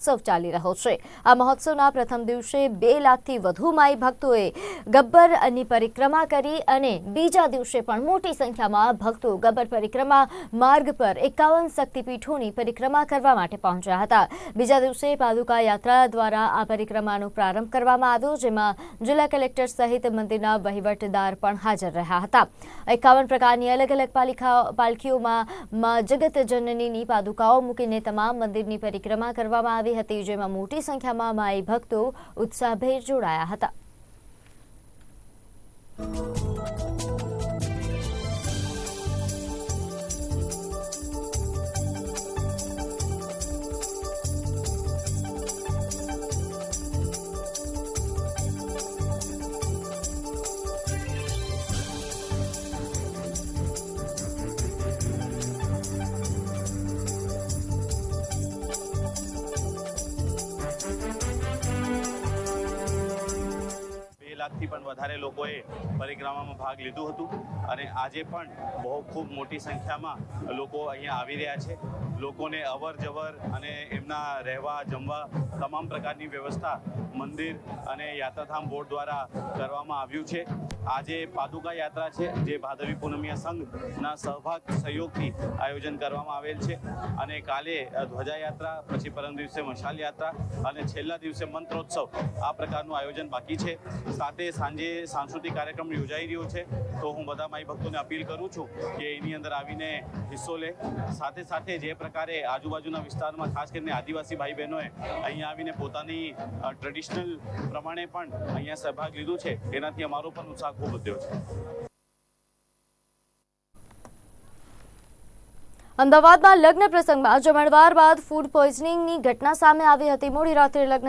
મહોત્સવ ચાલી રહ્યો છે. આ મહોત્સવના પ્રથમ દિવસે બે લાખથી વધુ માઈ ભક્તોએ ગબ્બરની પરિક્રમા કરી અને બીજા દિવસે પણ મોટી સંખ્યામાં ભક્તો ગબ્બર પરિક્રમા માર્ગ પર એકાવન શક્તિપીઠોની પરિક્રમા કરવા માટે પહોંચ્યા હતા. બીજા દિવસે પાદુકા યાત્રા દ્વારા આ પરિક્રમાનો પ્રારંભ કરવામાં આવ્યો, જેમાં જિલ્લા કલેક્ટર સહિત મંદિરના વહીવટદાર પણ હાજર રહ્યા હતા. એકાવન પ્રકારની અલગ અલગ પાલિકા પાલખીઓમાં જગત જનનીની પાદુકાઓ મૂકીને તમામ મંદિરની પરિક્રમા કરવામાં આવી હતી જેમાં મોટી સંખ્યામાં માઈ ભક્તો ઉત્સાહભેર જોડાયા હતા. લાખથી પણ વધારે લોકોએ પરિક્રમામાં ભાગ લીધું હતું. અને આજે પણ બહુ ખૂબ મોટી સંખ્યામાં લોકો અહીંયા આવી રહ્યા છે. લોકોને અવર જવર અને એમના રહેવા, જમવા તમામ પ્રકારની વ્યવસ્થા મંદિર અને યાત્રાધામ બોર્ડ દ્વારા કરવામાં આવ્યું છે. આજે પાદુકા યાત્રા છે, જે ભાદરવી પૂનમિયા સંઘના સહભાગ સહયોગથી આયોજન કરવામાં આવેલ છે. અને કાલે ધ્વજાયાત્રા, પછી પરમ દિવસે મશાલ યાત્રા અને છેલ્લા દિવસે મંત્રોત્સવ આ પ્રકારનું આયોજન બાકી છે. સાથે સાંજે સાંસ્કૃતિક કાર્યક્રમ યોજાઈ રહ્યો છે. તો હું બધા માઈ ભક્તોને અપીલ કરું છું કે એની અંદર આવીને હિસ્સો લે. સાથે સાથે જે પ્રકારે આજુબાજુના વિસ્તારમાં ખાસ કરીને આદિવાસી ભાઈ બહેનોએ અહીંયા આવીને પોતાની ટ્રેડિશનલ પ્રમાણે પણ અહીંયા સહભાગ લીધો છે. એનાથી અમારો પણ ઉત્સાહ ખૂબ વધ્યો છે. અમદાવાદમાં લગ્ન પ્રસંગમાં જમણવાર બાદ ફૂડ પોઈઝનિંગની ઘટના સામે આવી હતી. મોડી રાત્રે લગ્ન